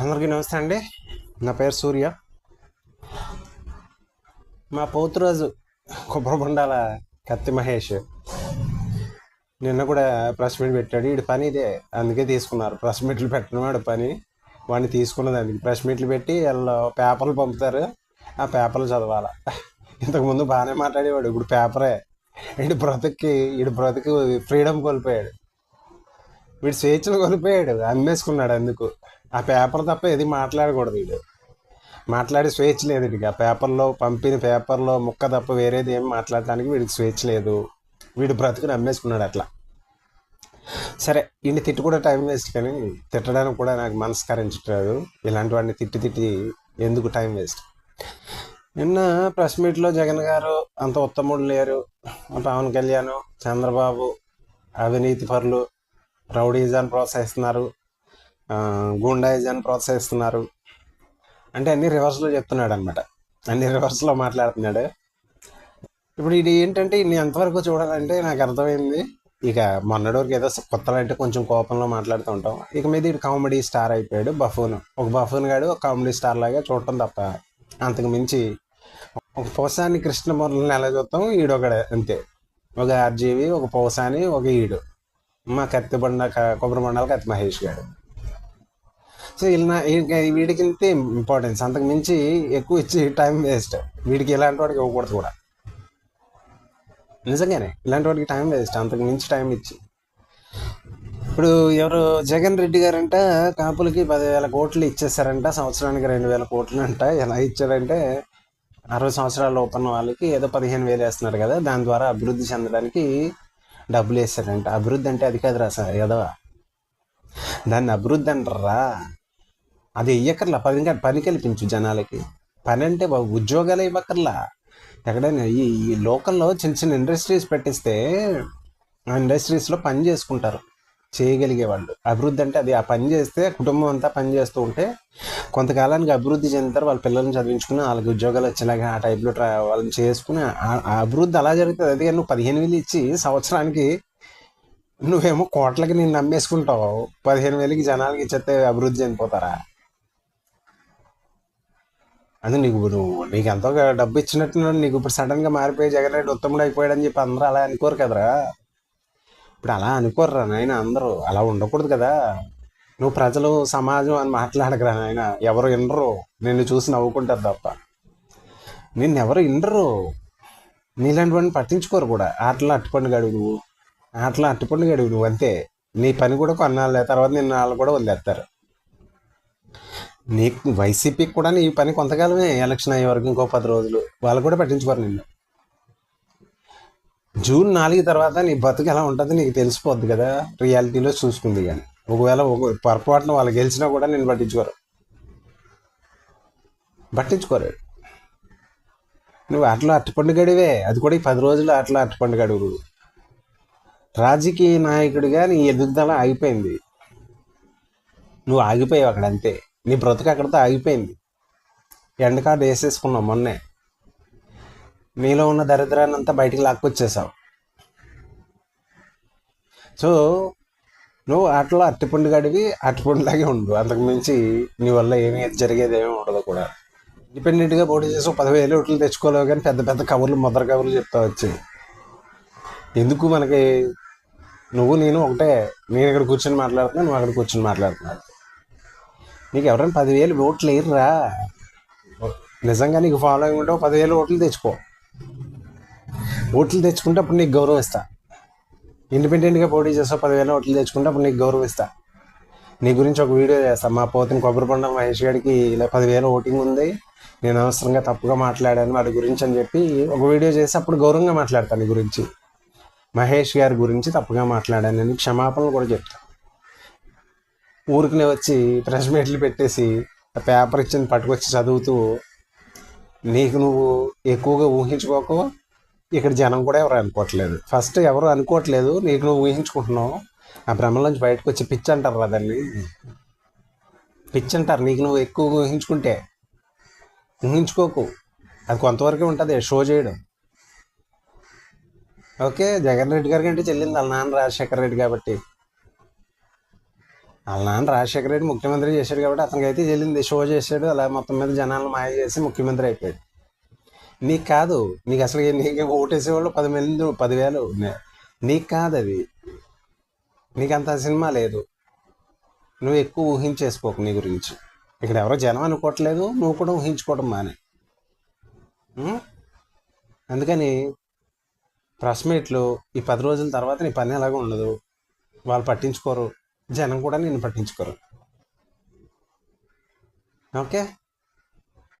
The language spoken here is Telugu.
అందరికీ నమస్తే అండి. నా పేరు సూర్య. మా పోతురాజు కొబ్బరిబొండాల కత్తి మహేష్ నిన్న కూడా ప్రెస్ మీట్ పెట్టాడు. వీడి పని ఇదే. అందుకే తీసుకున్నారు. ప్రెస్ మీట్లు పెట్టడం వాడి పని. వాడిని తీసుకున్నది అందుకే ప్రెస్ మీట్లు పెట్టి వాళ్ళు పేపర్లు పంపుతారు. ఆ పేపర్లు చదవాలి. ఇంతకుముందు బాగానే మాట్లాడేవాడు. ఇప్పుడు పేపరే. వీడి బ్రతుక్కి వీడి బ్రతుకు ఫ్రీడమ్ కోల్పోయాడు. వీడు స్వేచ్ఛను కోల్పోయాడు. అమ్మేసుకున్నాడు అందుకు. ఆ పేపర్ తప్ప ఏది మాట్లాడకూడదు వీడు. మాట్లాడే స్వేచ్ఛ లేదు వీడికి. ఆ పేపర్లో పంపిన పేపర్లో ముక్క తప్ప వేరేది ఏం మాట్లాడటానికి వీడికి స్వేచ్ఛ లేదు. వీడు బ్రతుకుని అమ్మేసుకున్నాడు అట్లా. సరే వీడిని తిట్టు కూడా టైం వేస్ట్ కానీ తిట్టడానికి కూడా నాకు మనస్కరించట్లేదు ఇలాంటి వాడిని తిట్టి తిట్టి ఎందుకు టైం వేస్ట్? నిన్న ప్రెస్ మీట్లో జగన్ గారు అంత ఉత్తముడు లేరు. పవన్ కళ్యాణ్ చంద్రబాబు అవినీతి పరులు రౌడీజాన్ని ప్రోత్సహిస్తున్నారు. గూండాయిజాన్ని ప్రోత్సహిస్తున్నారు. అంటే అన్ని రివర్స్లో చెప్తున్నాడు అనమాట అన్ని రివర్స్లో మాట్లాడుతున్నాడు. ఇప్పుడు ఇది ఏంటంటే ఇన్ని ఎంతవరకు చూడాలంటే నాకు అర్థమైంది. ఇక మొన్నటి వరకు ఏదో కొత్తలో అంటే కొంచెం కోపంలో మాట్లాడుతూ ఉంటాం. ఇక మీద ఇటు కామెడీ స్టార్ అయిపోయాడు బఫూన్. ఒక బఫూన్ గాడు ఒక కామెడీ స్టార్ లాగా చూడటం తప్ప అంతకు మించి ఒక పోసాని కృష్ణమురళిని ఎలా చూస్తాం ఈడొకడే అంతే. ఒక ఆర్జీవి ఒక పోసాని ఒక ఈడు. మా కత్తి బండ కొబ్బరి బండాల కత్తి మహేష్ గారు సో ఇలా వీడికి ఇంతే ఇంపార్టెన్స్ అంతకు మించి ఎక్కువ ఇచ్చి టైం వేస్ట్ వీడికి ఇలాంటి వాడికి ఇవ్వకూడదు కూడా. నిజంగానే ఇలాంటి వాడికి టైం వేస్ట్ అంతకు మించి టైం ఇచ్చి. ఇప్పుడు ఎవరు జగన్ రెడ్డి గారంట కాపులకి పదివేల కోట్లు ఇచ్చేసారంట సంవత్సరానికి రెండు వేల కోట్లు అంట ఎలా ఇచ్చారంటే అరవై సంవత్సరాల లోపల వాళ్ళకి ఏదో పదిహేను వేలు వేస్తున్నారు కదా దాని ద్వారా అభివృద్ధి చెందడానికి డబ్బులు వేస్తారంట అభివృద్ధి అంటే అది కాదురా సార్ ఏదో దాన్ని అభివృద్ధి అంటారా? అది ఇయ్యకర్లా పని పని కల్పించు జనాలకి. పని అంటే బాబు ఉద్యోగాలు ఇవ్వకర్లా ఎక్కడైనా ఈ ఈ లోకల్లో చిన్న చిన్న ఇండస్ట్రీస్ పెట్టిస్తే ఆ ఇండస్ట్రీస్లో పని చేసుకుంటారు. చేయగలిగే వాళ్ళు. అభివృద్ధి అంటే అది ఆ పని చేస్తే కుటుంబం అంతా పని చేస్తూ ఉంటే కొంతకాలానికి అభివృద్ధి చెందుతారు. వాళ్ళ పిల్లల్ని చదివించుకుని వాళ్ళకి ఉద్యోగాలు వచ్చినాక ఆ టైప్లో ట్రా వాళ్ళని చేసుకుని ఆ- ఆ అభివృద్ధి అలా జరుగుతుంది. అదే నువ్వు పదిహేను వేలు ఇచ్చి సంవత్సరానికి నువ్వేమో కోట్లకి నేను నమ్మేసుకుంటావు. పదిహేను వేలకి జనాలకి ఇచ్చేస్తే అభివృద్ధి చెందిపోతారా? అది నీకు నువ్వు నీకు ఎంతో డబ్బు ఇచ్చినట్టు నీకు ఇప్పుడు సడన్గా మారిపోయి జగన్ రెడ్డి ఉత్తముడు అయిపోయాడని చెప్పి అందరూ అలా అనుకోరు కదరా? ఇప్పుడు అలా అనుకోర్రా నాయన అందరూ. అలా ఉండకూడదు కదా. నువ్వు ప్రజలు సమాజం అని మాట్లాడకరా నాయన. ఎవరు వినరు. నిన్ను చూసి నవ్వుకుంటారు తప్ప. నిన్ను ఎవరు వినరు. నీలాంటి వాడిని పట్టించుకోరు కూడా. ఆటలో అట్టుపండు గడువు నువ్వు. ఆటలో అట్టుపండు గడువు నువ్వు. అంతే. నీ పని కూడా కొన్నాళ్ళే. తర్వాత నిన్న వాళ్ళు కూడా వదిలేస్తారు. నీకు వైసీపీకి కూడా నీ పని కొంతకాలమే ఎలక్షన్ అయ్యే వరకు ఇంకో పది రోజులు వాళ్ళు కూడా పట్టించుకోరు నిన్ను. జూన్ నాలుగు తర్వాత నీ బతుకు ఎలా ఉంటుందో నీకు తెలిసిపోద్ది కదా రియాలిటీలో చూసుకుంది కానీ. ఒకవేళ ఒక పొరపాటున వాళ్ళు గెలిచినా కూడా నేను పట్టించుకోరు. పట్టించుకోరు. నువ్వు అట్లా అట్టుపండు గడివే. అది కూడా ఈ పది రోజులు అట్లా అట్టుపండు గడువు. రాజకీయ నాయకుడిగా నీ ఎదుగుదల ఆగిపోయింది నువ్వు ఆగిపోయావు అక్కడ అంతే నీ బ్రతుకు అక్కడితో ఆగిపోయింది. ఎండ కార్డు వేసేసుకున్నావు మొన్నే. నీలో ఉన్న దరిద్రాన్ని అంతా బయటికి లాక్కొచ్చేసావు. సో నువ్వు ఆటలో అట్టిపండు గడివి అట్టిపండులాగే ఉండు. అంతకు మించి నీ వల్ల ఏమీ జరిగేది ఏమీ ఉండదు కూడా. ఇండిపెండెంట్గా పోటీ చేసి పదివేలు ఓట్లు తెచ్చుకోలేవు కానీ పెద్ద పెద్ద కబుర్లు ముద్ర కబుర్లు చెప్తా వచ్చి. ఎందుకు మనకి నువ్వు నేను ఒకటే నేను ఇక్కడ కూర్చొని మాట్లాడుతున్నా నువ్వు అక్కడ కూర్చొని మాట్లాడుతున్నావు నీకు ఎవరైనా పదివేలు ఓట్లు వేయరురా. నిజంగా నీకు ఫాలోయింగ్ ఉంటే పదివేలు ఓట్లు తెచ్చుకో. ఓట్లు తెచ్చుకుంటే అప్పుడు నీకు గౌరవం ఇస్తా. ఇండిపెండెంట్గా పోటీ చేస్తావు పదివేల ఓట్లు తెచ్చుకుంటే అప్పుడు నీకు గౌరవం ఇస్తా. నీ గురించి ఒక వీడియో చేస్తా. మా పోతుని కొబ్బరిపండ మహేష్ గారికి ఇలా పదివేల ఓటింగ్ ఉంది. నేను అవసరంగా తప్పుగా మాట్లాడాను వాడి గురించి అని చెప్పి ఒక వీడియో చేసి అప్పుడు గౌరవంగా మాట్లాడతాను నీ గురించి. మహేష్ గారి గురించి తప్పుగా మాట్లాడాను. నేను క్షమాపణలు కూడా చెప్తాను ఊరికనే వచ్చి ప్రెస్ మీట్లు పెట్టేసి ఆ పేపర్ ఇచ్చింది పట్టుకొచ్చి చదువుతూ నీకు నువ్వు ఎక్కువగా ఊహించుకోకు ఇక్కడ జనం కూడా ఎవరు అనుకోవట్లేదు. ఫస్ట్ ఎవరు అనుకోవట్లేదు నీకు నువ్వు ఊహించుకుంటున్నావు ఆ భ్రమలోంచి బయటకు వచ్చి పిచ్చి అంటారు రా దాన్ని పిచ్చి అంటారు నీకు నువ్వు ఎక్కువగా ఊహించుకుంటే. ఊహించుకోకు. అది కొంతవరకే ఉంటుంది షో చేయడం. ఓకే జగన్ రెడ్డి గారికి అంటే చెల్లింది వాళ్ళ నాన్న రాజశేఖర రెడ్డి కాబట్టి. వాళ్ళ నాన్న రాజశేఖర రెడ్డి ముఖ్యమంత్రి చేశాడు కాబట్టి అతనికి అయితే వెళ్ళింది. షో చేశాడు. అలా మొత్తం మీద జనాలను మాయ చేసి ముఖ్యమంత్రి అయిపోయాడు. నీకు కాదు నీకు అసలు నీకు ఓటేసేవాళ్ళు పది మంది పదివేలు. నే- నీకు కాదు అది. నీకు అంత సినిమా లేదు. నువ్వు ఎక్కువ ఊహించేసుకోకు నీ గురించి. ఇక్కడ ఎవరో జనం అనుకోవట్లేదు నువ్వు కూడా ఊహించుకోవడం మానే. అందుకని ప్రెస్ మీట్లు ఈ పది రోజుల తర్వాత నీ పని ఎలాగో ఉండదు. వాళ్ళు పట్టించుకోరు. జనం కూడా నేను పట్టించుకోరు. ఓకే?